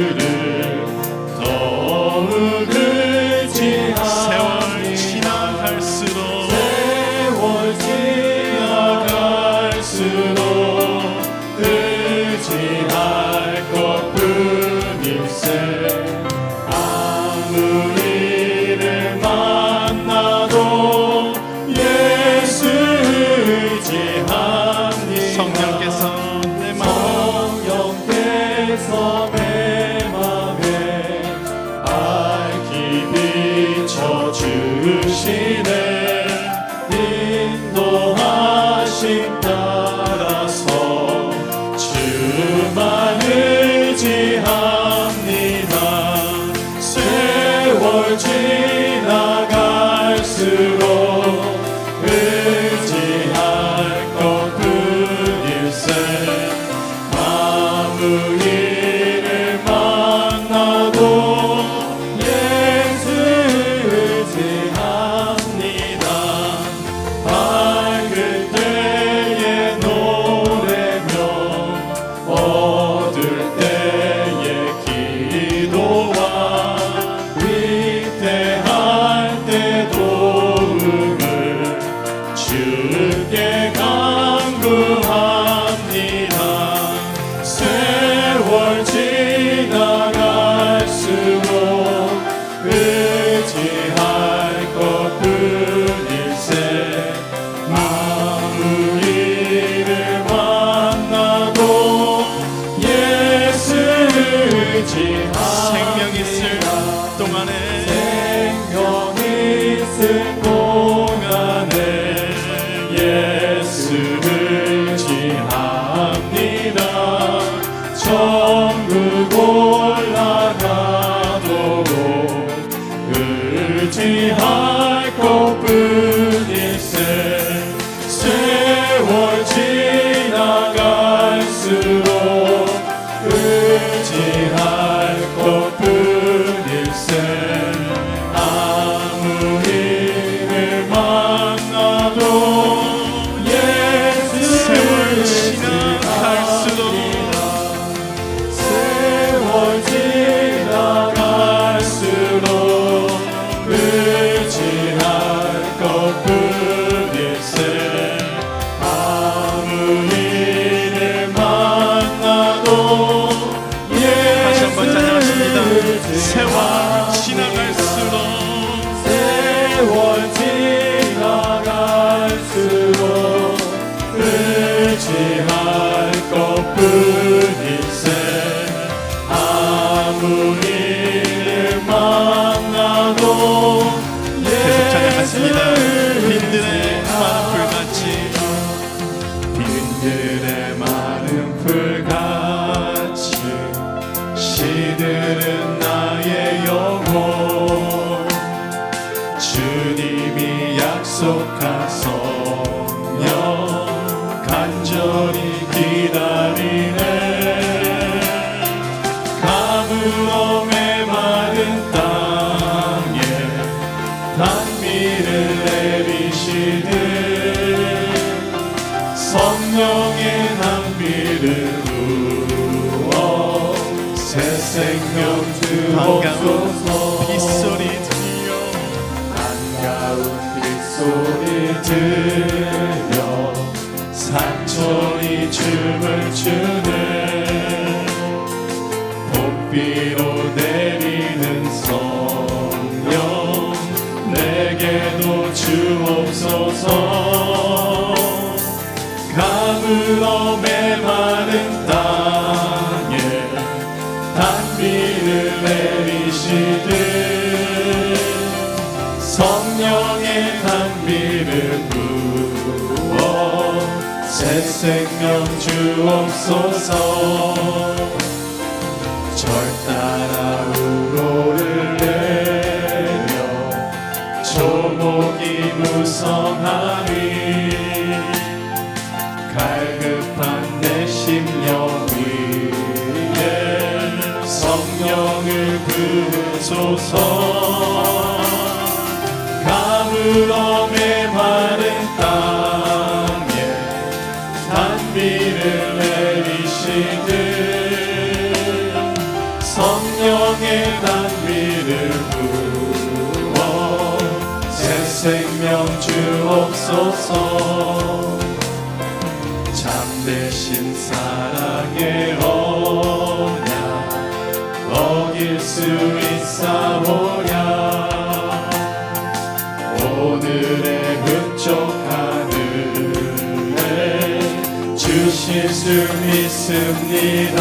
do do. to like a bird. 성령의 낭비를 부어 새 생명 주옵소서 빗소리 들려. 반가운 빗소리 들려. 산천이 춤을 추네 새 생명 주옵소서 절 따라 우로를 내려 조목이 무성하니 갈급한 내 심령 위에 성령을 부으소서. 가물어 메마 주옵소서. 참되신 사랑의 언약 어길 수 있사오랴. 오늘의 흑쪽 하늘에 주실 수 믿습니다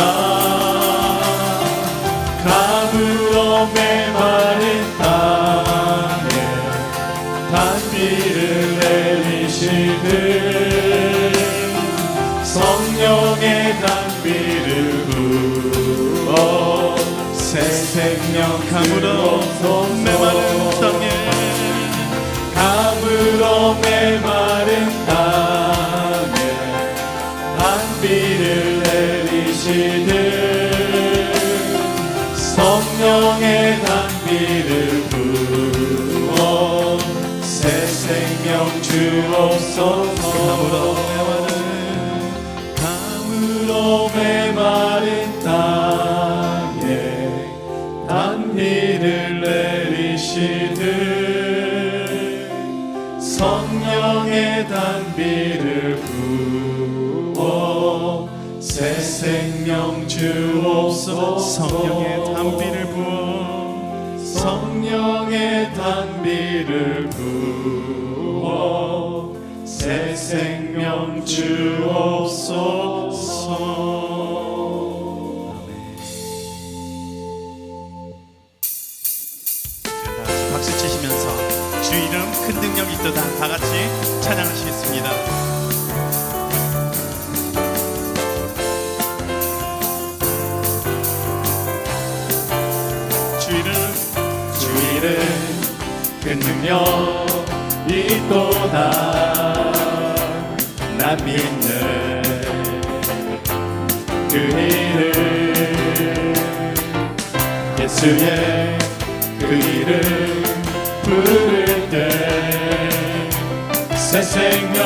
성령의 단비를 부어 성령의 단비를 부어 새 생명 주옵소서 박수 치시면서 주 이름 큰 능력이 있도다 다 같이 찬양하시겠습니다. 주 이름 주 이름 그 능력 있도다. 난 믿네 그 이름 예수의 그 이름 부를 때 새 생명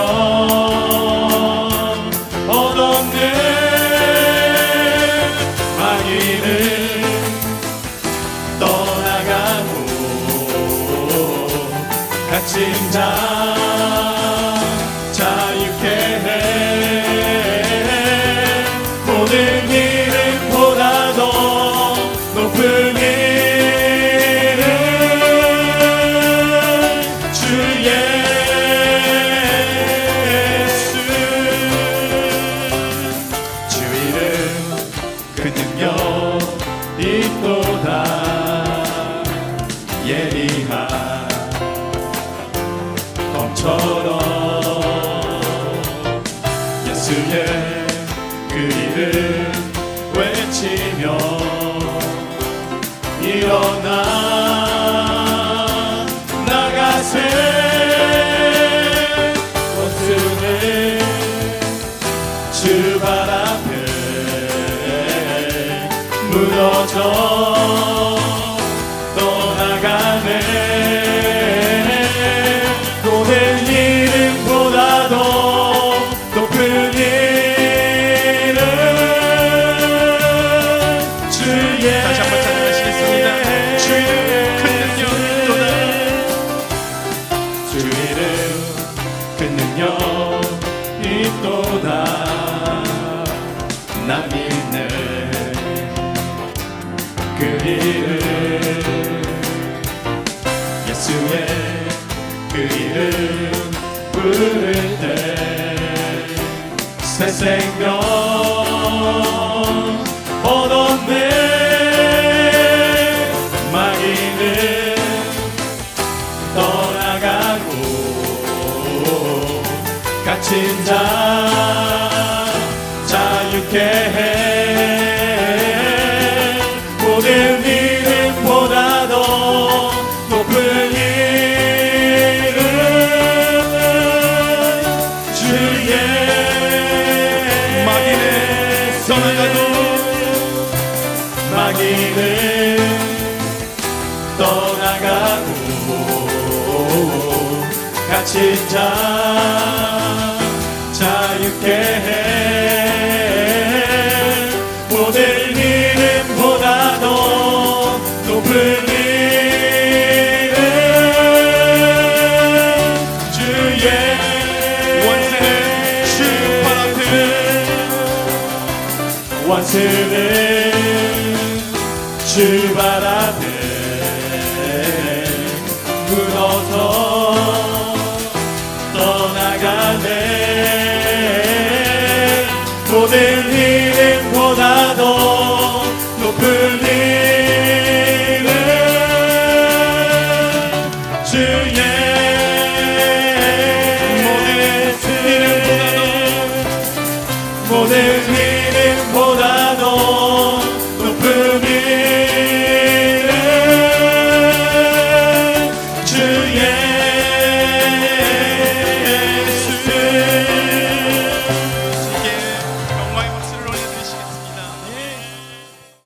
예리한 검처럼 예수의 그 이름 외치며 일어나 나가세. 원수는 주발 앞에 무너져 새 생명 얻었네 마귀는 떠나가고 갇힌 자 자 자유케 해 모든 이름보다 더 높은 원수는 주발 앞에